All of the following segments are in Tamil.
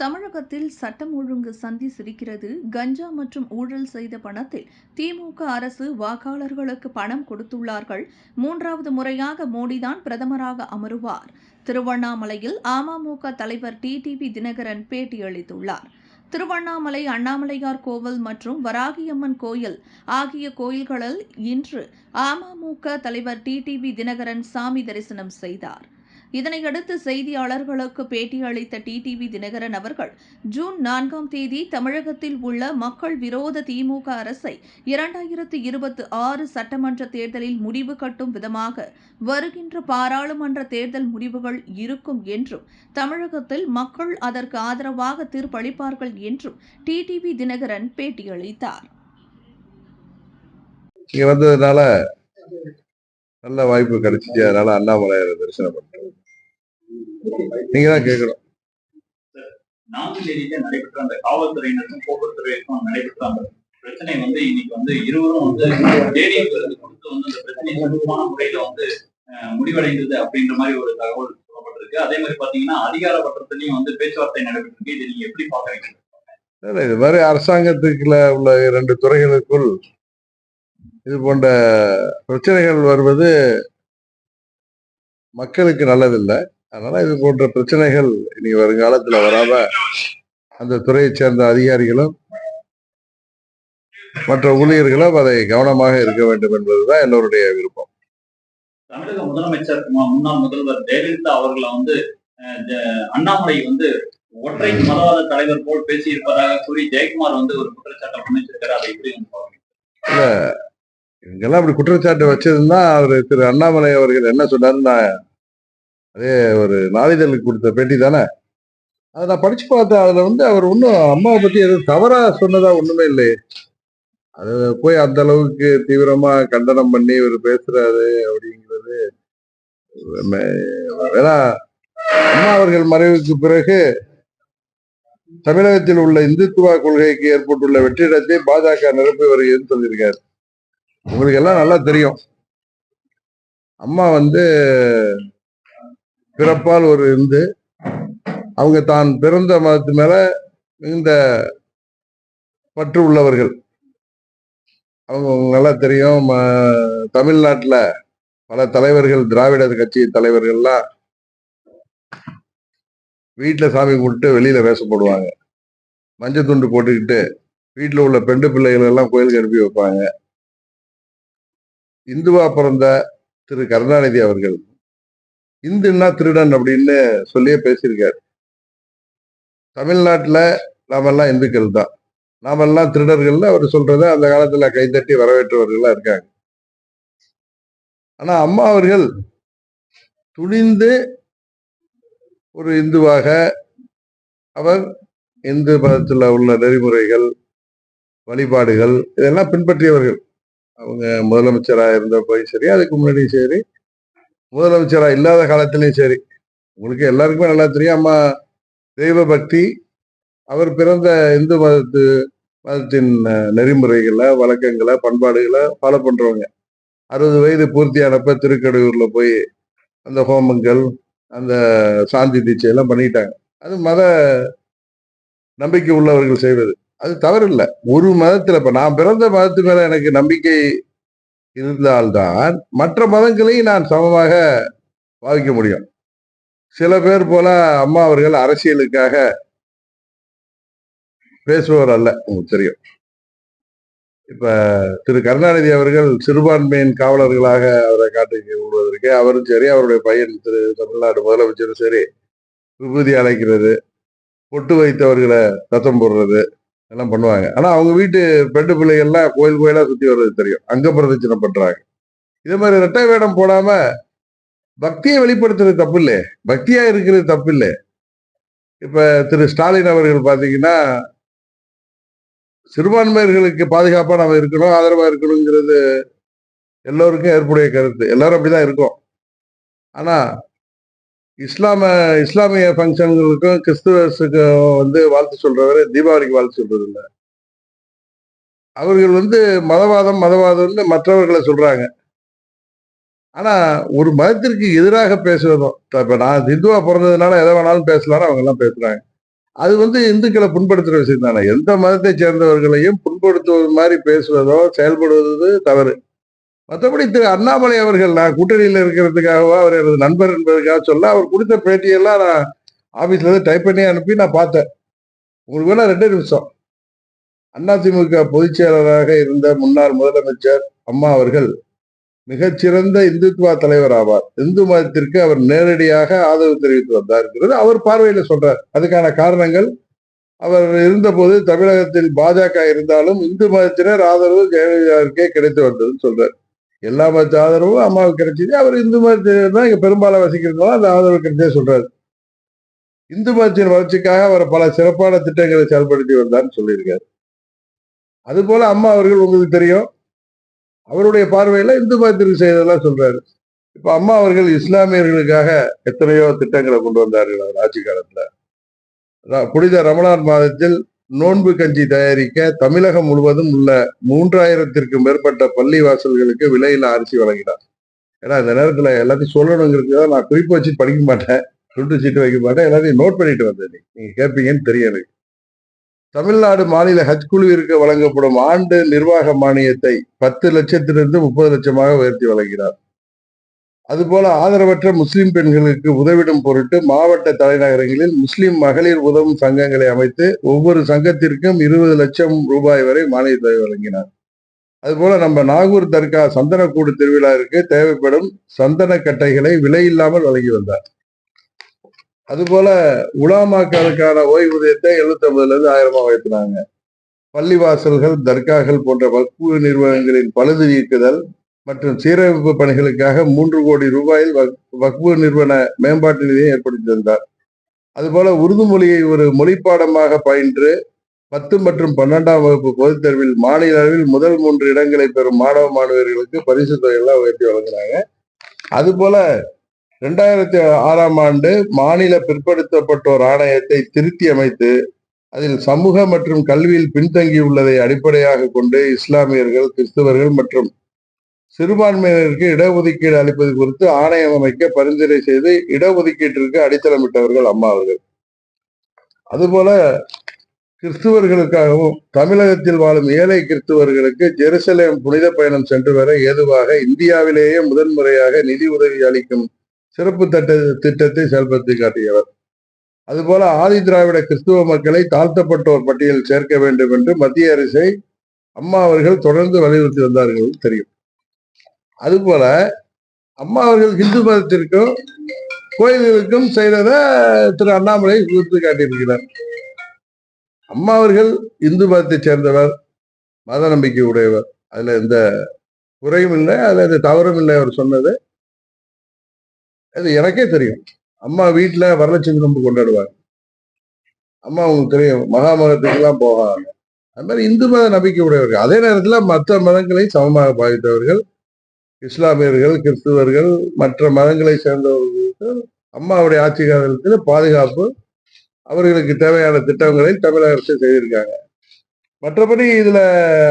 தமிழகத்தில் சட்டம் ஒழுங்கு சந்தி சிரிக்கிறது. கஞ்சா மற்றும் ஊழல் செய்த பணத்தில் திமுக அரசு வாக்காளர்களுக்கு பணம் கொடுத்துள்ளார்கள். மூன்றாவது முறையாக மோடிதான் பிரதமராக அமருவார். திருவண்ணாமலையில் அமமுக தலைவர் டிடிவி தினகரன் பேட்டியளித்துள்ளார். திருவண்ணாமலை அண்ணாமலையார் கோவில் மற்றும் வராகியம்மன் கோயில் ஆகிய கோயில்களில் இன்று அமமுக தலைவர் டிடிவி தினகரன் சாமி தரிசனம் செய்தார். இதனையடுத்து செய்தியாளர்களுக்கு பேட்டியளித்த டிடிவி தினகரன் அவர்கள் ஜூன் நான்காம் தேதி தமிழகத்தில் உள்ள மக்கள் விரோத திமுக அரசை இரண்டாயிரத்து இருபத்தி ஆறு சட்டமன்ற தேர்தலில் முடிவு கட்டும் விதமாக வருகின்ற பாராளுமன்ற தேர்தல் முடிவுகள் இருக்கும் என்றும் தமிழகத்தில் மக்கள் அதற்கு ஆதரவாக தீர்ப்பளிப்பார்கள் என்றும் டிடிவி தினகரன் பேட்டியளித்தார். இங்க வந்ததுனால நல்ல வாய்ப்பு கிடைச்சிச்சு. அதனால அண்ணாமலையாரை தரிசனம் பண்றோம் நீங்க தான் கேட்கணும். நான்கு தேதியில நடைபெற்ற அந்த காவல்துறையினருக்கும் போக்குவரத்துறைக்கும் நடைபெற்ற அந்த பிரச்சனை வந்து இன்னைக்கு வந்து இருவரும் வந்து தேடியம் கொடுத்து வந்து அந்த பிரச்சனை சுமூகமான முறையில வந்து முடிவடைந்தது அப்படின்ற மாதிரி ஒரு தகவல் சொல்லப்பட்டிருக்கு. அதே மாதிரி பாத்தீங்கன்னா அதிகார பத்திரத்திலையும் வந்து பேச்சுவார்த்தை நடைபெற்றிருக்கு. இதை நீங்க எப்படி பாக்குறீங்க இது மாதிரி அரசாங்கத்துக்குள்ள உள்ள இரண்டு துறைகளுக்குள் இது போன்ற பிரச்சனைகள் வருவது மக்களுக்கு நல்லதில்லை. அதனால இது போன்ற பிரச்சனைகள் இனி வருங்காலத்துல வராம அந்த துறையைச் சேர்ந்த அதிகாரிகளும் மற்ற ஊழியர்களும் அதை கவனமாக இருக்க வேண்டும் என்பதுதான் எல்லோருடைய விருப்பம். தமிழக முதலமைச்சர் முன்னாள் முதல்வர் ஜெயலலிதா அவர்களை வந்து அண்ணாமலை வந்து ஒற்றை மதவாத தலைவர் போல் பேசியிருப்பதாக கூறி ஜெயக்குமார் வந்து ஒரு குற்றச்சாட்டை முன்னிச்சிருக்காரு அதை எப்படி? இங்கெல்லாம் அப்படி குற்றச்சாட்டு வச்சதுன்னா அவர் திரு அண்ணாமலை அவர்கள் என்ன சொன்னாருன்னா அதே ஒரு நாளிதழுக்கு கொடுத்த பேட்டி தானே? அதை நான் படிச்சு பார்த்தேன். அதுல வந்து அவர் ஒன்றும் அம்மாவை பத்தி எதுவும் தவறா சொன்னதா ஒண்ணுமே இல்லை அதை போய் அந்த அளவுக்கு தீவிரமா கண்டனம் பண்ணி இவர் பேசுறாரு அப்படிங்கிறது மே- ஏன்னா அம்மா அவர்கள் மறைவுக்கு பிறகு தமிழகத்தில் உள்ள இந்துத்துவ கொள்கைக்கு ஏற்பட்டுள்ள வெற்றிடத்தை பாஜக நிரப்பி வருகிறதுன்னு சொல்லியிருக்காரு. உங்களுக்கு எல்லாம் நல்லா தெரியும். அம்மா வந்து பிறப்பால் ஒரு இருந்து அவங்க தான் பிறந்த மதத்து மேல மிகுந்த பற்று உள்ளவர்கள். அவங்க நல்லா தெரியும். ம- பல தலைவர்கள் திராவிட கட்சி தலைவர்கள்லாம் வீட்டில் சாமி கும்பிட்டு வெளியில் வேஷம் போடுவாங்க மஞ்சள் துண்டு போட்டுக்கிட்டு வீட்டில் உள்ள பெண்டு பிள்ளைகள் எல்லாம் கோயிலுக்கு அனுப்பி வைப்பாங்க. இந்துவா பிறந்த திரு கருணாநிதி அவர்கள். இந்துன்னா திருடன் அப்படின்னு சொல்லியே பேசியிருக்காரு. தமிழ்நாட்டுல நாமெல்லாம் இந்துக்கள் தான். நாமெல்லாம் திருடர்கள்னு அவர் சொல்றத அந்த காலத்துல கைத்தட்டி வரவேற்றவர்களா இருக்காங்க. ஆனா அம்மா அவர்கள் துணிந்து ஒரு இந்துவாக அவர் இந்து மதத்தில் உள்ள நெறிமுறைகள் வழிபாடுகள் இதெல்லாம் பின்பற்றியவர்கள். அவங்க முதலமைச்சராக இருந்தப்பையும் சரி அதுக்கு முன்னாடியும் சரி முதலமைச்சராக இல்லாத காலத்திலையும் சரி. உங்களுக்கு எல்லாருக்குமே நல்லா தெரியும் அம்மா தெய்வ பக்தி அவர் பிறந்த இந்து மதத்து மதத்தின் நெறிமுறைகளை வழக்கங்களை பண்பாடுகளை ஃபாலோ பண்ணுறவங்க அறுபது வயது பூர்த்தியானப்ப திருக்கடையூரில் போய் அந்த ஹோமங்கள் அந்த சாந்தி தீட்சை எல்லாம் பண்ணிட்டாங்க. அது மத நம்பிக்கை உள்ளவர்கள் செய்வது. அது தவறில்லை. ஒரு மதத்துல இப்ப நான் பிறந்த மதத்து மேல எனக்கு நம்பிக்கை இருந்தால்தான் மற்ற மதங்களையும் நான் சமமாக பாவிக்க முடியும். சில பேர் போல அம்மா அவர்கள் அரசியலுக்காக பேசுபவர் அல்ல உங்களுக்கு தெரியும். இப்ப திரு கருணாநிதி அவர்கள் சிறுபான்மையின் காவலர்களாக அவரை காட்டுக்கு விடுவதற்கு அவரும் சரி அவருடைய பையன் திரு தமிழ்நாடு முதலமைச்சரும் சரி விபூதி அழைக்கிறது பொட்டு வைத்தவர்களை சத்தம் போடுறது எல்லாம் பண்ணுவாங்க. ஆனா அவங்க வீட்டு பெண்டு பிள்ளைகள்லாம் கோயில் கோயிலா சுத்தி வர்றது தெரியும். அங்க பிரதட்சணம் பண்றாங்க இதே மாதிரி ரெட்டை வேடம் போடாம பக்தியை வெளிப்படுத்துறது தப்பு இல்லை பக்தியா இருக்கிறது தப்பு இல்லை இப்ப திரு ஸ்டாலின் அவர்கள் பாத்தீங்கன்னா சிறுபான்மையர்களுக்கு பாதுகாப்பா நம்ம இருக்கணும் ஆதரவா இருக்கணுங்கிறது எல்லோருக்கும் ஏற்புடைய கருத்து. எல்லாரும் அப்படிதான் இருக்கும். ஆனா இஸ்லாம இஸ்லாமிய ஃபங்க்ஷன்களுக்கும் கிறிஸ்துவஸுக்கும் வந்து வாழ்த்து சொல்றவரு தீபாவளிக்கு வாழ்த்து சொல்றது இல்லை அவர்கள் வந்து மதவாதம் மதவாதம்னு மற்றவர்களை சொல்றாங்க. ஆனா ஒரு மதத்திற்கு எதிராக பேசுவதும் இப்ப நான் இந்துவா பிறந்ததுனால எதை வேணாலும் பேசலாம்னு அவங்க எல்லாம் பேசுறாங்க. அது வந்து இந்துக்களை புண்படுத்துற விஷயம் தானே. எந்த மதத்தை சேர்ந்தவர்களையும் புண்படுத்துவது மாதிரி பேசுவதோ செயல்படுவது தவறு. மற்றபடி திரு அண்ணாமலை அவர்கள் நான் கூட்டணியில் இருக்கிறதுக்காகவோ அவர் எனது நண்பர் என்பதற்காக சொல்ல அவர் கொடுத்த பேட்டியெல்லாம் நான் ஆஃபீஸில் இருந்து டைப் பண்ணி அனுப்பி நான் பார்த்தேன். உங்களுக்கு வேணா ரெண்டு நிமிஷம். அதிமுக பொதுச் செயலராக இருந்த முன்னாள் முதலமைச்சர் அம்மா அவர்கள் மிகச்சிறந்த இந்துத்துவா தலைவர் ஆவார். இந்து மதத்திற்கு அவர் நேரடியாக ஆதரவு தெரிவித்து வந்தார் அவர் பார்வையில் சொல்றார். அதுக்கான காரணங்கள் அவர் இருந்தபோது தமிழகத்தில் பாஜக இருந்தாலும் இந்து மதத்தினர் ஆதரவு ஜெயலலிதாவுக்கே கிடைத்து வந்ததுன்னு சொல்றார். எல்லா மத ஆதரவும் அம்மாவுக்கு கிடைச்சது. அவர் இந்து மதத்தினர் தான் இங்க பெரும்பாலும் வசிக்கிறதுனால அந்த ஆதரவு கிடைச்சே சொல்றாரு. இந்து மதத்தின் வளர்ச்சிக்காக அவர் பல சிறப்பான திட்டங்களை செயல்படுத்தி வந்தார்னு சொல்லியிருக்காரு. அது போல அம்மா அவர்கள் உங்களுக்கு தெரியும். அவருடைய பார்வையில இந்து மதத்திற்கு செய்ததெல்லாம் சொல்றாரு. இப்ப அம்மா அவர்கள் இஸ்லாமியர்களுக்காக எத்தனையோ திட்டங்களை கொண்டு வந்தார்கள் அவர் ஆட்சி காலத்துல. புனித ரமணான் மாதத்தில் நோன்பு கஞ்சி தயாரிக்க தமிழகம் முழுவதும் உள்ள மூன்றாயிரத்திற்கும் மேற்பட்ட பள்ளி வாசல்களுக்கு விலையில அரிசி வழங்கினார். ஏன்னா இந்த நேரத்துல எல்லாத்தையும் சொல்லணுங்கிறது தான் நான் குறிப்பு வச்சு படிக்க மாட்டேன். சுட்டு சீட்டு வைக்க மாட்டேன். எல்லாத்தையும் நோட் பண்ணிட்டு வந்தேன். நீங்க கேட்பீங்கன்னு தெரியாது தமிழ்நாடு மாநில ஹஜ் குழுவிற்கு வழங்கப்படும் ஆண்டு நிர்வாக மானியத்தை பத்து லட்சத்திலிருந்து முப்பது லட்சமாக உயர்த்தி வழங்கினார். அதுபோல ஆதரவற்ற முஸ்லிம் பெண்களுக்கு உதவிடும் பொருட்டு மாவட்ட தலைநகரங்களில் முஸ்லிம் மகளிர் உதவும் சங்கங்களை அமைத்து ஒவ்வொரு சங்கத்திற்கும் இருபது லட்சம் ரூபாய் வரை மானியத்தை வழங்கினார். அதுபோல நம்ம நாகூர் தர்கா சந்தனக்கூடு திருவிழாவிற்கு தேவைப்படும் சந்தன கட்டைகளை விலையில்லாமல் வழங்கி வந்தார். அதுபோல உலாமாக்களுக்கான ஓய்வூதியத்தை எழுபத்தி ஐம்பதுல இருந்து ஆயிரமா உயர்த்தினாங்க. பள்ளிவாசல்கள் தர்காக்கள் போன்ற வக்பு நிறுவனங்களின் பழுது நீக்குதல் மற்றும் சீரமைப்பு பணிகளுக்காக மூன்று கோடி ரூபாயில் வக்- வக்பு நிறுவன மேம்பாட்டு நிதியை ஏற்படுத்தி தந்தார். அதுபோல உருது மொழியை ஒரு மொழிப்பாடமாக பயின்று பத்து மற்றும் பன்னெண்டாம் வகுப்பு பொதுத் தேர்வில் மாநில அளவில் முதல் மூன்று இடங்களை பெறும் மாணவ மாணவர்களுக்கு பரிசு தொகையெல்லாம் உயர்த்தி வழங்கினாங்க. அதுபோல ரெண்டாயிரத்தி ஆறாம் ஆண்டு மாநில பிற்படுத்தப்பட்டோர் ஆணையத்தை திருத்தி அமைத்து அதில் சமூக மற்றும் கல்வியில் பின்தங்கியுள்ளதை அடிப்படையாக கொண்டு இஸ்லாமியர்கள் கிறிஸ்தவர்கள் மற்றும் சிறுபான்மையினருக்கு இடஒதுக்கீடு அளிப்பது குறித்து ஆணையம் அமைக்க பரிந்துரை செய்து இடஒதுக்கீட்டிற்கு அடித்தளமிட்டவர்கள் அம்மா அவர்கள். அதுபோல கிறிஸ்துவர்களுக்காகவும் தமிழகத்தில் வாழும் ஏழை கிறிஸ்துவர்களுக்கு ஜெருசலேம் புனித பயணம் சென்று வர ஏதுவாக இந்தியாவிலேயே முதன்முறையாக நிதி உதவி அளிக்கும் சிறப்பு தட்ட திட்டத்தை செயல்படுத்தி காட்டியவர். அதுபோல ஆதி திராவிட கிறிஸ்துவ மக்களை தாழ்த்தப்பட்டோர் பட்டியலில் சேர்க்க வேண்டும் என்று மத்திய அரசை அம்மா அவர்கள் தொடர்ந்து வலியுறுத்தி வந்தார்கள் தெரியும். அதுபோல அம்மா அவர்கள் இந்து மதத்திற்கும் கோயில்களுக்கும் செய்தத திரு அண்ணாமலை குறித்து காட்டியிருக்கிறார் அம்மா அவர்கள் இந்து மதத்தை சேர்ந்தவர் மத நம்பிக்கை உடையவர். அதுல எந்த குறையும் இல்லை அதுல எந்த தவறும் இல்லை அவர் சொன்னது. அது எனக்கே தெரியும். அம்மா வீட்டுல வரலட்சுமி நோன்பு கொண்டாடுவாங்க அம்மா உங்களுக்கு தெரியும் மகாமகத்துக்கெல்லாம் போவாங்க அது மாதிரி இந்து மத நம்பிக்கை உடையவர்கள். அதே நேரத்துல மற்ற மதங்களை சமமாக பாதித்தவர்கள் இஸ்லாமியர்கள் கிறிஸ்துவர்கள் மற்ற மதங்களை சேர்ந்தவர்களுக்கு அம்மாவுடைய ஆட்சி காலத்தில் பாதுகாப்பு அவர்களுக்கு தேவையான திட்டங்களை தமிழக அரசு செய்திருக்காங்க. மற்றபடி இதுல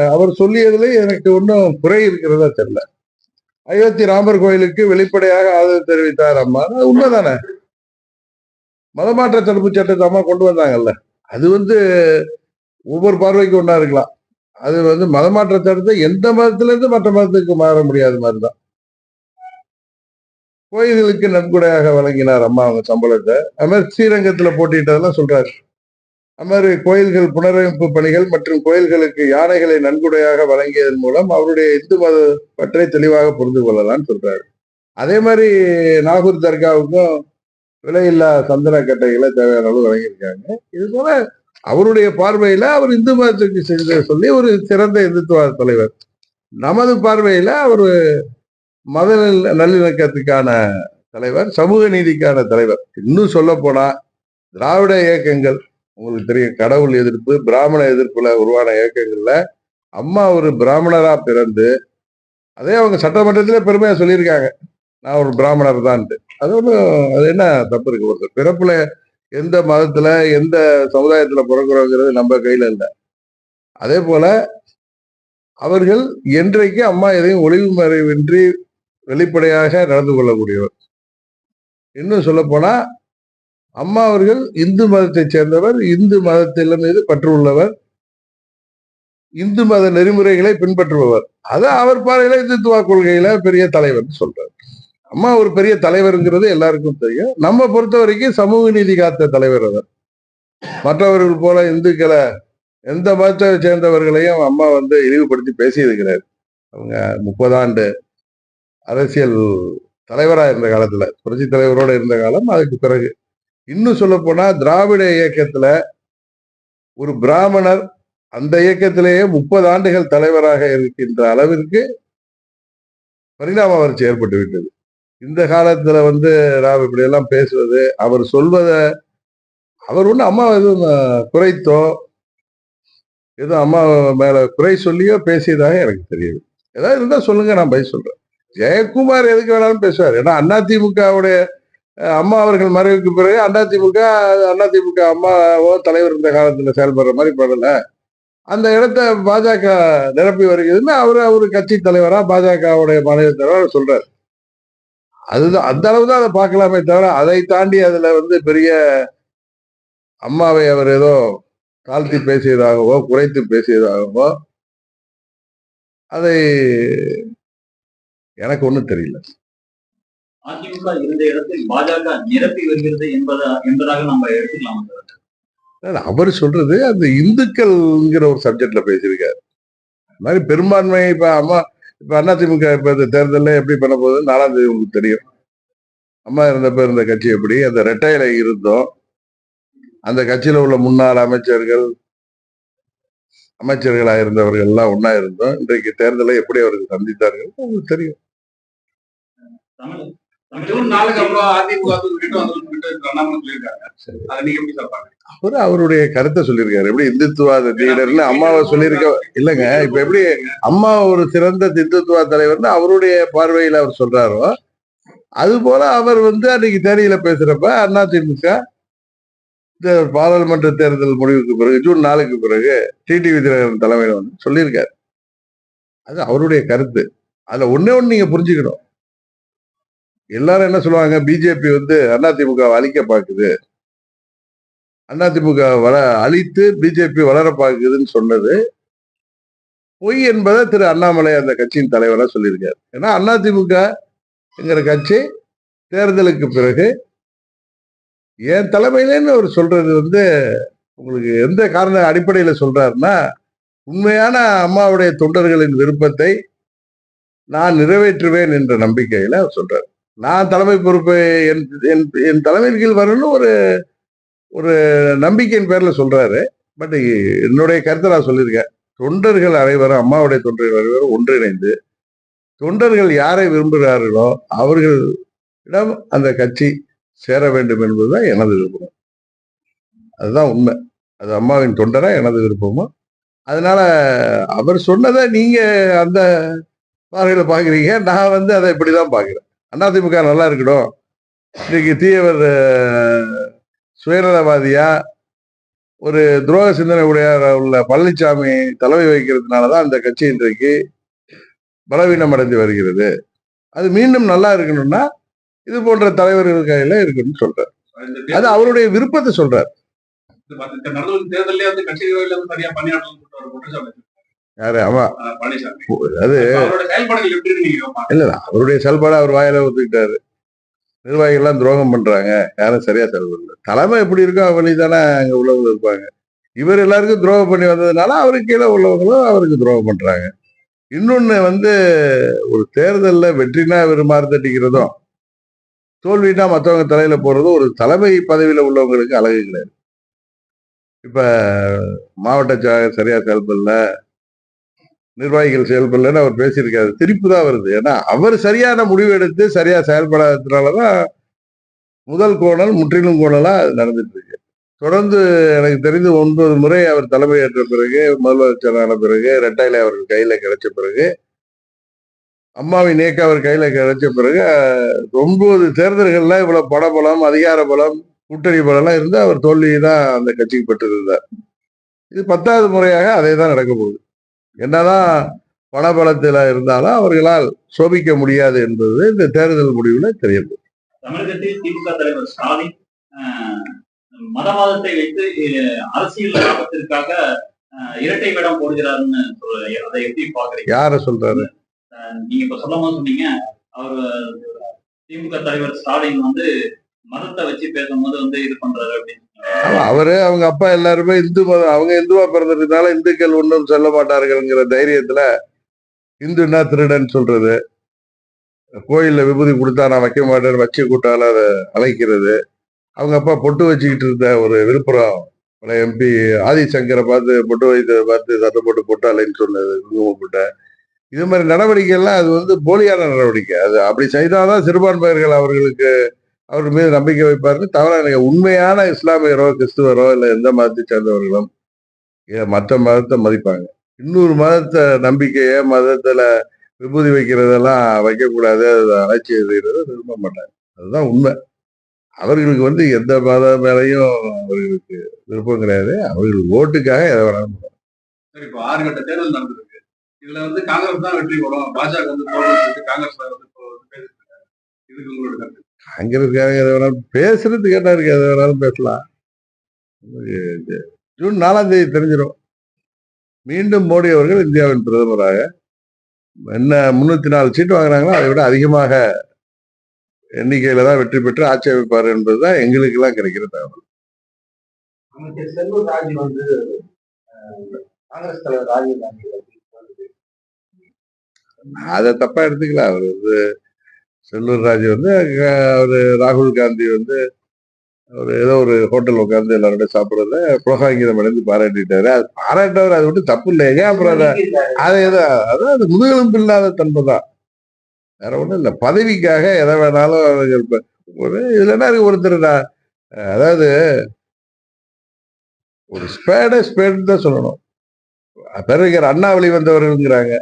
அவர் சொல்லியதுல எனக்கு ஒன்றும் குறை இருக்கிறதா தெரியல. அயோத்தி ராமர் கோயிலுக்கு வெளிப்படையாக ஆதரவு தெரிவித்தார் அம்மா. உண்மைதானே? மதமாற்ற தடுப்பு சட்டத்தை அம்மா கொண்டு வந்தாங்கல்ல. அது வந்து ஒவ்வொரு பார்வைக்கு ஒன்றா இருக்கலாம். அது வந்து மதமாற்றத்தை எடுத்து எந்த மதத்துல இருந்து மற்ற மதத்துக்கு மாற முடியாத மாதிரிதான். கோயில்களுக்கு நன்கொடையாக வழங்கினார் அம்மா அவங்க சம்பளத்தை. அது மாதிரி ஸ்ரீரங்கத்துல போட்டிட்டதெல்லாம் சொல்றாரு. அது மாதிரி கோயில்கள் புனரமைப்பு பணிகள் மற்றும் கோயில்களுக்கு யானைகளை நன்கொடையாக வழங்கியதன் மூலம் அவருடைய இந்து மத பற்றை தெளிவாக புரிந்து கொள்ளலாம்னு சொல்றாரு. அதே மாதிரி நாகூர் தர்காவுக்கும் விலையில்லா சந்தன கட்டைகளை தேவையான அளவு வழங்கியிருக்காங்க. இது போல அவருடைய பார்வையில அவர் இந்து மதத்துக்கு செஞ்ச சொல்லி ஒரு சிறந்த இந்துத்துவ தலைவர். நமது பார்வையில அவர் மத நல்லிணக்கத்துக்கான தலைவர் சமூக நீதிக்கான தலைவர். இன்னும் சொல்ல போனா திராவிட இயக்கங்கள் உங்களுக்கு தெரியும் கடவுள் எதிர்ப்பு பிராமண எதிர்ப்புல உருவான இயக்கங்கள்ல அம்மா ஒரு பிராமணரா பிறந்து அதே அவங்க சட்டமன்றத்திலே பெருமையா சொல்லியிருக்காங்க. நான் ஒரு பிராமணர் தான்ட்டு அது ஒன்றும் அது என்ன தப்பு இருக்கு ஒருத்தர்? பிறப்புல எந்த மதத்துல எந்த சமுதாயத்துல பிறக்கிறோங்கிறது நம்ம கையில இல்லை. அதே போல அவர்கள் என்றைக்கு அம்மா எதையும் ஒளிவு மறைவின்றி வெளிப்படையாக நடந்து கொள்ளக்கூடியவர். இன்னும் சொல்ல போனா அம்மா அவர்கள் இந்து மதத்தைச் சேர்ந்தவர் இந்து மதத்தில் மீது பற்று உள்ளவர் இந்து மத நெறிமுறைகளை பின்பற்றுபவர். அது அவர் பார்வையில இந்துத்துவ கொள்கையில பெரிய தலைவர் சொல்றார். அம்மா ஒரு பெரிய தலைவருங்கிறது எல்லாருக்கும் தெரியும். நம்ம பொறுத்த வரைக்கும் சமூக நீதி காத்த தலைவர் அவர். மற்றவர்கள் போல இந்துக்களை எந்த மதத்தை சேர்ந்தவர்களையும் அம்மா வந்து இழிவுபடுத்தி பேசியிருக்கிறார். அவங்க முப்பதாண்டு அரசியல் தலைவராக இருந்த காலத்துல புரட்சி தலைவரோட இருந்த காலம் அதுக்கு பிறகு. இன்னும் சொல்ல போனா திராவிட இயக்கத்துல ஒரு பிராமணர் அந்த இயக்கத்திலேயே முப்பது ஆண்டுகள் தலைவராக இருக்கின்ற அளவிற்கு பரிணாம வளர்ச்சி ஏற்பட்டு விட்டது இந்த காலத்துல வந்து நாம் இப்படி எல்லாம் பேசுவது அவர் சொல்வத அவர் ஒண்ணு அம்மா எதுவும் குறைத்தோ எதுவும் அம்மா மேல குறை சொல்லியோ பேசியதாக எனக்கு தெரியுது ஏதாவது இருந்தா சொல்லுங்க நான் பதில் சொல்றேன். ஜெயக்குமார் எதுக்கு வேணாலும் பேசுவார். ஏன்னா அதிமுகவுடைய அம்மா அவர்கள் மறைவுக்கு பிறகு அதிமுக அதிமுக அம்மாவோ தலைவர் இருந்த காலத்துல செயல்படுற மாதிரி படல. அந்த இடத்த பாஜக நிரப்பி வருகிறதுன்னு அவர் அவர் கட்சி தலைவரா பாஜகவுடைய மாநில தலைவர் சொல்றாரு. அதுதான் அந்த அளவு தான் அதை பார்க்கலாமே தவிர அதை தாண்டி அதுல வந்து பெரிய அம்மாவை அவர் ஏதோ தாழ்த்தி பேசியதாகவோ குறைத்து பேசியதாகவோ அதை எனக்கு ஒண்ணும் தெரியல. அதிமுக இருந்த இடத்தில் பாஜக நிரப்பி வருகிறது என்பதா என்பதாக நம்ம எடுத்துக்கலாம். அவர் சொல்றது அந்த இந்துக்கள்ங்கிற ஒரு சப்ஜெக்ட்ல பேசியிருக்காரு. மாதிரி பெரும்பான்மை இப்ப அம்மா இப்ப அதிமுக இப்ப இந்த தேர்தலில் எப்படி பண்ண போகுது நாலாம் தேதி உங்களுக்கு தெரியும். அம்மா இருந்தப்ப இருந்த கட்சி எப்படி? அந்த ரெட்டையில இருந்தோம். அந்த கட்சியில உள்ள முன்னாள் அமைச்சர்கள் அமைச்சர்களாக இருந்தவர்கள் எல்லாம் ஒன்னா இருந்தோம். இன்றைக்கு தேர்தலை எப்படி அவர்கள் சந்தித்தார்கள்? உங்களுக்கு தெரியும். அவர் அவருடைய கருத்தை சொல்லியிருக்காரு. எப்படி இந்துத்துவாத லீடர்னு அம்மாவை சொல்லியிருக்க இல்லைங்க. இப்ப எப்படி அம்மா ஒரு சிறந்த இந்துத்துவ தலைவர்னு அவருடைய பார்வையில அவர் சொல்றாரோ அது போல அவர் வந்து அன்னைக்கு தேனியில பேசுறப்ப அதிமுக இந்த பாராளுமன்ற தேர்தல் முடிவுக்கு பிறகு ஜூன் நாலுக்கு பிறகு டிடிவி தினகரன் தலைமையில வந்து சொல்லியிருக்காரு. அது அவருடைய கருத்து. அதுல ஒண்ணே ஒண்ணு நீங்க புரிஞ்சுக்கணும். எல்லாரும் என்ன சொல்லுவாங்க? பிஜேபி வந்து அதிமுக அழிக்க பாக்குது அதிமுக வள அழித்து பிஜேபி வளர பார்க்குதுன்னு சொன்னது. பொய் என்பதை திரு அண்ணாமலை அந்த கட்சியின் தலைவராக சொல்லியிருக்காரு. ஏன்னா அதிமுகங்கிற கட்சி தேர்தலுக்கு பிறகு என் தலைமையிலேன்னு அவர் சொல்றது வந்து உங்களுக்கு எந்த காரண அடிப்படையில் சொல்றாருன்னா உண்மையான அம்மாவுடைய தொண்டர்களின் விருப்பத்தை நான் நிறைவேற்றுவேன் என்ற நம்பிக்கையில அவர் சொல்றாரு. நான் தலைமை பொறுப்பு என் என்- என் தலைமையின் கீழ் வரணும்னு ஒரு ஒரு நம்பிக்கையின் பேரில் சொல்றாரு. பட் என்னுடைய கருத்தை நான் சொல்லியிருக்கேன். தொண்டர்கள் அனைவரும் அம்மாவுடைய தொண்டர்கள் அனைவரும் ஒன்றிணைந்து தொண்டர்கள் யாரை விரும்புகிறார்களோ அவர்களிடம் அந்த கட்சி சேர வேண்டும் என்பதுதான் எனது விருப்பம். அதுதான் உண்மை. அது அம்மாவின் தொண்டரா எனது விருப்பமும் அதனால அவர் சொன்னதை நீங்க அந்த பார்வையில் பாக்குறீங்க நான் வந்து அதை இப்படிதான் பாக்குறேன் அதிமுக நல்லா இருக்கணும் இன்னைக்கு தீயவர் சுயநலவாதியா ஒரு துரோக சிந்தனை உடையார உள்ள பழனிசாமி தலைமை வகிக்கிறதுனாலதான் அந்த கட்சி இன்றைக்கு பலவீனம் அடைந்து வருகிறது. அது மீண்டும் நல்லா இருக்கணும்னா இது போன்ற தலைவர்கள் கையில இருக்கணும்னு சொல்றாரு. அது அவருடைய விருப்பத்தை சொல்றாரு. தேர்தலே வந்து கட்சி தனியா யாரு? ஆமா அது? இல்ல அவருடைய செயல்பாடு அவர் வாயில ஒத்துக்கிட்டாரு நிர்வாகிகள் எல்லாம் துரோகம் பண்றாங்க. யாரும் சரியா செயல்படல தலைமை எப்படி இருக்கோ வழி தானே அங்க உள்ளவங்க இருப்பாங்க. இவர் எல்லாருக்கும் துரோகம் பண்ணி வந்ததுனால அவருக்கு கீழே உள்ளவங்களும் அவருக்கு துரோகம் பண்றாங்க. இன்னொன்னு வந்து ஒரு தேர்தல்ல வெற்றினா இவர் மாறுதட்டிக்கிறதும் தோல்வினா மத்தவங்க தலையில போறதும் ஒரு தலைமை பதவியில உள்ளவங்களுக்கு அழகு கிடையாது. இப்ப மாவட்ட சரியா செயல்படல. நிர்வாகிகள் செயல்படலன்னு அவர் பேசியிருக்காரு. திருப்பு தான் வருது. ஏன்னா அவர் சரியான முடிவு எடுத்து சரியா செயல்படாததுனாலதான் முதல் கோணல் முற்றிலும் கோணலா நடந்துட்டு இருக்கு தொடர்ந்து எனக்கு தெரிந்து ஒன்பது முறை அவர் தலைமையேற்ற பிறகு முதலமைச்சரான பிறகு ரெட்டையில அவர்கள் கையில கிடைச்ச பிறகு அம்மாவின் நேக்க அவர் கையில கிடைச்ச பிறகு ஒன்பது தேர்தல்கள்ல இவ்வளவு படபலம் அதிகார பலம் கூட்டணி பலம்லாம் இருந்து அவர் தோல்வியை தான் அந்த கட்சிக்கு பெற்றிருந்தார். இது பத்தாவது முறையாக அதே தான் நடக்க போகுது. என்னதான் பணபலத்தில் இருந்தாலும் அவர்களால் சோபிக்க முடியாது என்பது இந்த தேர்தல் முடிவுல தெரியுது தமிழகத்தில் திமுக தலைவர் ஸ்டாலின் மதவாதத்தை வைத்து அரசியல் லாபத்திற்காக இரட்டை வேடம் போடுகிறாருன்னு அதை எப்படி பாக்குறீங்க யார சொல்றாரு? நீங்க இப்ப சொல்லும் சொன்னீங்க அவர் திமுக தலைவர் ஸ்டாலின் வந்து மதத்தை வச்சு பேசும்போது வந்து இது பண்றாரு அப்படின்னு. அவரு அவங்க அப்பா எல்லாருமே இந்து மதம் அவங்க இந்துவா பிறந்ததுனால இந்துக்கள் ஒன்றும் சொல்ல மாட்டார்கள்ங்கிற தைரியத்துல இந்துன்னா திருடன் சொல்றது? கோயில்ல விபூதி கொடுத்தா நான் வைக்க மாட்டேன்னு வச்சு கூட்டால அதை அழைக்கிறது. அவங்க அப்பா பொட்டு வச்சுக்கிட்டு இருந்த ஒரு விழுப்புரம் எம்பி ஆதிசங்கரை பார்த்து பொட்டு வைத்ததை பார்த்து சட்டை போட்டு பொட்டாலைன்னு சொன்னது குங்குமப்பட்ட. இது மாதிரி நடவடிக்கை எல்லாம் அது வந்து போலியான நடவடிக்கை. அது அப்படி செய்தாதான் சிறுபான்மையர்கள் அவர்களுக்கு அவர் மீது நம்பிக்கை வைப்பாருன்னு தவறா எனக்கு உண்மையான இஸ்லாமியரோ கிறிஸ்துவரோ இல்லை எந்த மதத்தை சேர்ந்தவர்களும் மற்ற மதத்தை மதிப்பாங்க. இன்னொரு மதத்தை நம்பிக்கையே மதத்துல விபூதி வைக்கிறதெல்லாம் வைக்கக்கூடாது அதை அலட்சியம் செய்யறது விரும்ப மாட்டாங்க. அதுதான் உண்மை. அவர்களுக்கு வந்து எந்த மத மேலையும் அவர்களுக்கு விருப்பம் கிடையாது. அவர்கள் ஓட்டுக்காக எதை வேணாலும் சரி இப்போ ஆறு கட்ட தேர்தல் நடந்திருக்கு. இதுல வந்து காங்கிரஸ் தான் வெற்றி பெறும். பாஜக வந்து காங்கிரஸ் இதுக்கு உங்களோட கருத்து? காங்கிரஸ்காரங்க எதை வேணாலும் பேசுறது கேட்டா இருக்கு எதை வேணாலும் பேசலாம். ஜூன் நாலாம் தேதி தெரிஞ்சிடும் மீண்டும் மோடி அவர்கள் இந்தியாவின் பிரதமராக என்ன முன்னூத்தி நாலு சீட்டு வாங்குறாங்களோ அதை விட அதிகமாக எண்ணிக்கையில தான் வெற்றி பெற்று ஆட்சி அமைப்பார் என்பதுதான் எங்களுக்கு எல்லாம் கிடைக்கிற தகவல். அமைச்சர் செல்லூர் ராஜு வந்து காங்கிரஸ் தலைவர் ராஜீவ் காந்தி அதை தப்பா எடுத்துக்கலாம் அவர் வந்து செல்லூர் ராஜு வந்து ஒரு ராகுல் காந்தி வந்து ஒரு ஏதோ ஒரு ஹோட்டல் உட்கார்ந்து எல்லாரோட சாப்பிடுறத புலகாங்கிதம் அடைந்து பாராட்டிட்டாரு. அது பாராட்டவர் அதை விட்டு தப்பு இல்லை. ஏன் அப்புறம் அதை அது ஏதோ அதான் அது முதுகெலும்பு இல்லாத தன்மை தான். வேற ஒன்றும் இல்லை. பதவிக்காக எதை வேணாலும் ஒரு இல்லைன்னா ஒருத்தர் நான், அதாவது ஒரு ஸ்பேடை ஸ்பேடுன்னு தான் சொல்லணும். பேரறிஞர் அண்ணாவளி வந்தவர்கள்ங்கிறாங்க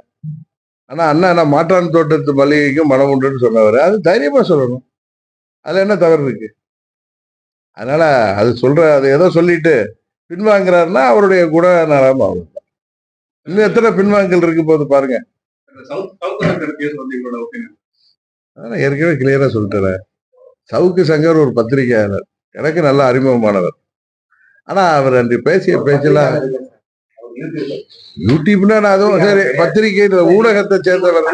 ஆனா அண்ணா என்ன மாற்றான் தோட்டத்து மல்லிகைக்கும் மனம் உண்டுன்னு சொன்னவர். அது தைரியமா சொல்லணும். அதுல என்ன தவறு இருக்கு? அதனால அது சொல்ற அது ஏதோ சொல்லிட்டு பின்வாங்குறாருன்னா அவருடைய குணநலம் அவ்வளவுதான் இன்னும் எத்தனை பின்வாங்கல் இருக்கு போது பாருங்க. அதான் ஏற்கனவே கிளியரா சொல்லிட்டேன் சவுக்கு சங்கர் ஒரு பத்திரிகையாளர். எனக்கு நல்ல அறிமுகமானவர். ஆனா அவர் அன்று பேசிய பேச்செல்லாம் யூடியூப்னா நான் அதுவும் சரி பத்திரிகை ஊடகத்தை சேர்ந்தவர்.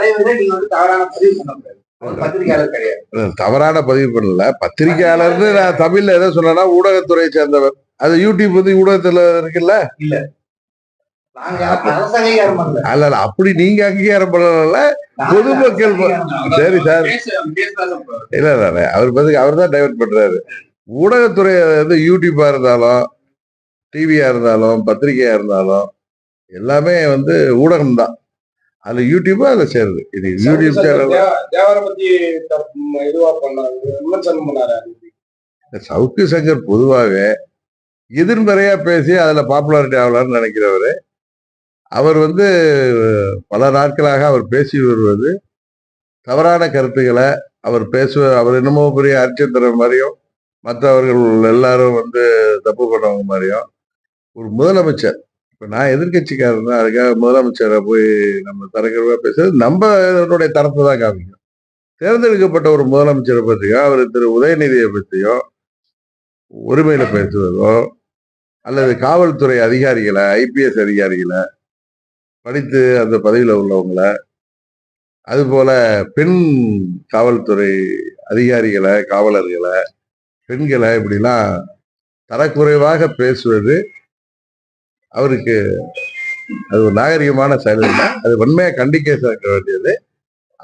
தவறான பதிவு பண்ணல. பத்திரிகையாளர்னு நான் தமிழ்ல எதை சொன்னேன்னா ஊடகத்துறையை சேர்ந்தவர். அது யூடியூப் வந்து ஊடகத்துல இருக்குல்ல? அல்ல அப்படி நீங்க அங்கீகாரம் பண்ணல பொதுமக்கள். சரி சார். இல்ல. அவர் பதில் அவர் தான் டைவர்ட் பண்றாரு. ஊடகத்துறை வந்து யூடியூபா இருந்தாலும் டிவியா இருந்தாலும் பத்திரிகையா இருந்தாலும் எல்லாமே வந்து ஊடகம் தான் அதுல யூடியூபா அதுல சேருது. இது யூடியூப் சேனல் தேவர பத்தி இதுவா பண்ணாரு சவுக்கு சங்கர் பொதுவாகவே எதிர்மறையா பேசி அதுல பாப்புலாரிட்டி ஆகலாம்னு நினைக்கிறவரு. அவர் வந்து பல நாட்களாக அவர் பேசி வருவது தவறான கருத்துக்களை அவர் பேசுவ அவர் என்னமோ பெரிய அரிச்சந்திரன் மாதிரியும் மற்றவர்கள் எல்லாரும் வந்து தப்பு பண்ணவங்க மாதிரியும் ஒரு முதலமைச்சர். இப்போ நான் எதிர்க்கட்சிக்காரன் தான் அதுக்காக முதலமைச்சரை போய் நம்ம தரக்கிறவா பேசுறது நம்ம என்னுடைய தரத்தை தான் காமிக்கும். தேர்ந்தெடுக்கப்பட்ட ஒரு முதலமைச்சரை பற்றியோ அவர் திரு உதயநிதியை பற்றியோ உரிமையில பேசுவதோ அல்லது காவல்துறை அதிகாரிகளை ஐபிஎஸ் அதிகாரிகளை படித்து அந்த பதவியில் உள்ளவங்கள அதுபோல பெண் காவல்துறை அதிகாரிகளை காவலர்களை பெண்களை இப்படிலாம் தரக்குறைவாக பேசுவது அவருக்கு அது ஒரு நாகரிகமான செயல் இல்லை. அது உண்மையை கண்டிக்க சேர்க்க வேண்டியது.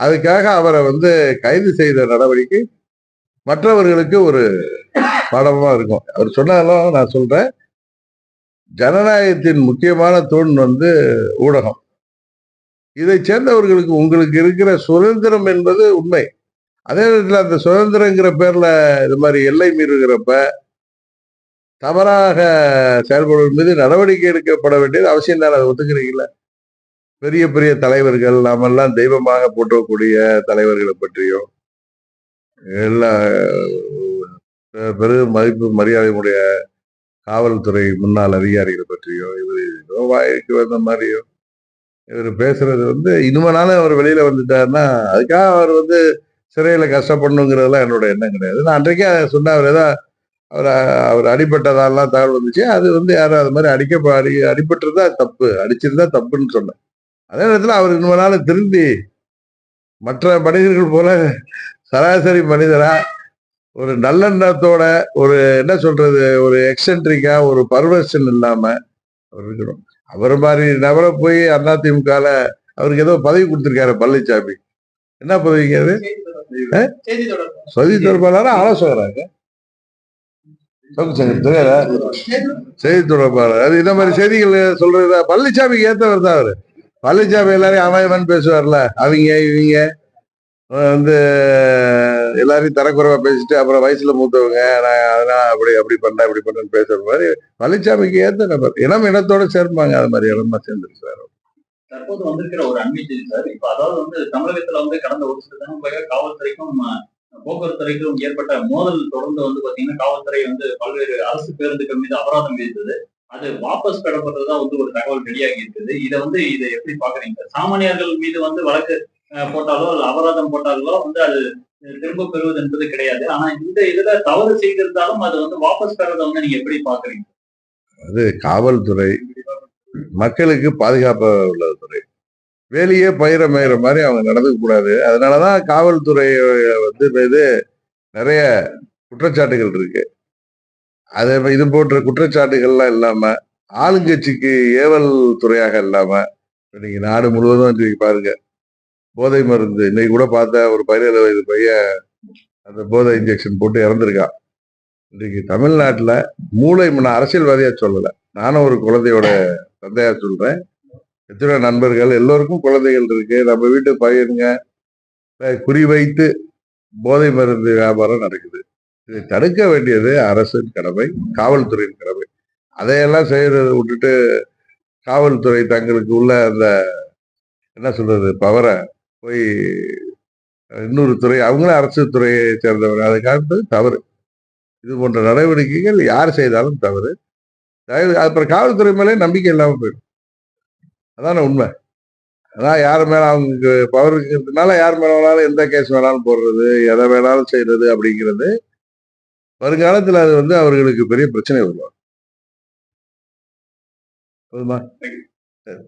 அதுக்காக அவரை வந்து கைது செய்த நடவடிக்கை மற்றவர்களுக்கு ஒரு பாடமா இருக்கும். அவர் சொன்னாலும் நான் சொல்றேன். ஜனநாயகத்தின் முக்கியமான தூண் வந்து ஊடகம். இதை சேர்ந்தவர்களுக்கு உங்களுக்கு இருக்கிற சுதந்திரம் என்பது உண்மை. அதே நேரத்தில் அந்த சுதந்திரங்கிற பேர்ல இது மாதிரி எல்லை மீறுகிறப்ப தவறாக செயல்படுவதன் மீது நடவடிக்கை எடுக்கப்பட வேண்டியது அவசியம் தான். அதை ஒத்துக்கிறீங்களா? பெரிய பெரிய தலைவர்கள் நாமெல்லாம் தெய்வமாக போற்றக்கூடிய தலைவர்களை பற்றியும் எல்லா அஹ், பெரும் மதிப்பு மரியாதையுடைய காவல்துறை முன்னாள் அதிகாரிகளை பற்றியோ இவர் வாய்க்கு வந்த மாதிரியோ இவர் பேசுறது வந்து இனிமேனாலும் அவர் வெளியில வந்துட்டாருன்னா அதுக்காக அவர் வந்து சிறையில கஷ்டப்படணுங்கிறதெல்லாம் என்னோட எண்ணம் கிடையாது. நான் அன்றைக்கே சொன்ன அவர் ஏதாவது அவர் அவர் அடிபட்டதாலாம் தகவல் வந்துச்சு. அது வந்து யாரும் அது மாதிரி அடிக்க அடி அடிபட்டிருந்தா தப்பு அடிச்சிருந்தா தப்புன்னு சொன்னேன். அதே நேரத்தில் அவர் இன்னொரு நாள் திருந்தி மற்ற மனிதர்கள் போல சராசரி மனிதரா ஒரு நல்லெண்ணத்தோட ஒரு என்ன சொல்றது ஒரு எக்ஸென்ட்ரிக்கா ஒரு பர்வர்ஷன் இல்லாம அவர் இருக்கணும். அவர் மாதிரி நபரை போய் அதிமுகல அவருக்கு ஏதோ பதவி கொடுத்திருக்காரு பழனிசாமி என்ன பதவிங்க அது? செய்தி தொடர்பாளர். ஆலோசகராங்க செய்தி தொடர்பாளர். அது இந்த மாதிரி செய்திகள் சொல்றது? பழனிசாமிக்கு ஏத்தவர் தான் அவரு. பழனிசாமி எல்லாரையும் அவன் பேசுவார்ல. அவங்க இவங்க வந்து எல்லாரையும் தரக்குறைவா பேசிட்டு அப்புறம் வயசுல மூத்தவங்க நான் அதெல்லாம் அப்படி அப்படி பண்ண இப்படி பண்ணேன்னு பேசுற மாதிரி பழனிசாமிக்கு ஏத்த நபர். இனம் இனத்தோட சேர்ப்பாங்க அது மாதிரி இடமா சேர்ந்துருக்காரு தற்போது வந்திருக்கிற ஒரு அண்மை செய்தி சார் இப்ப அதாவது வந்து தமிழகத்துல வந்து கடந்த ஒரு சில தினம் காவல்துறைக்கும் போக்குவரத்துறைக்கும் ஏற்பட்ட மோதல் தொடர்ந்து வந்து பாத்தீங்கன்னா காவல்துறை வந்து பல்வேறு அரசு பேருந்துகள் மீது அபராதம் விதித்தது. அது வாபஸ் பெறப்பட்டதா வந்து ஒரு தகவல் வெளியாகி இருக்குது. இதை வந்து இதை எப்படி பாக்குறீங்க சாமானியர்கள் மீது வந்து வழக்கு போட்டாலோ அல்ல அபராதம் போட்டாலோ வந்து அது திரும்ப பெறுவது என்பது கிடையாது. ஆனா இந்த இதுல தவறு செய்திருந்தாலும் அது வந்து வாபஸ் பெறதை வந்து நீங்க எப்படி பாக்குறீங்க அது காவல்துறை மக்களுக்கு பாதுகாப்பு உள்ளது. வேலையே பயிர மயிற மாதிரி அவங்க நடந்துக்க கூடாது. அதனாலதான் காவல்துறை வந்து இது நிறைய குற்றச்சாட்டுகள் இருக்கு. அதே இது போன்ற குற்றச்சாட்டுகள்லாம் இல்லாம ஆளுங்கட்சிக்கு ஏவல் துறையாக இல்லாம இன்னைக்கு நாடு முழுவதும் இன்னைக்கு பாருங்க. போதை மருந்து இன்னைக்கு கூட பார்த்த ஒரு பதினேழு வயது பையன் அந்த போதை இன்ஜெக்ஷன் போட்டு இறந்துருக்கான். இன்றைக்கு தமிழ்நாட்டில் மூளை நான் அரசியல்வாதியா சொல்லலை. நானும் ஒரு குழந்தையோட தந்தையா சொல்றேன். எத்தனை நண்பர்கள்? எல்லோருக்கும் குழந்தைகள் இருக்கு. நம்ம வீட்டு பையனுங்க குறிவைத்து போதை மருந்து வியாபாரம் நடக்குது. இதை தடுக்க வேண்டியது அரசின் கடமை காவல்துறையின் கடமை. அதையெல்லாம் செய்யறதை விட்டுட்டு காவல்துறை தங்களுக்கு உள்ள அந்த என்ன சொல்றது பவரை போய் இன்னொரு துறை அவங்களும் அரசு துறையை சேர்ந்தவர். அதை காண்பது தவறு. இது போன்ற நடவடிக்கைகள் யார் செய்தாலும் தவறு. அப்புறம் காவல்துறை மேலே நம்பிக்கை இல்லாமல் போயிடும். அதான உண்மை. அதான் யார் மேல அவங்களுக்கு பவர் இருக்கிறதுனால யார் மேல வேணாலும் எந்த கேஸ் வேணாலும் போடுறது எதை வேணாலும் செய்யறது அப்படிங்கிறது வருங்காலத்தில் அது வந்து அவர்களுக்கு பெரிய பிரச்சனை வரும் போதுமா? சரி.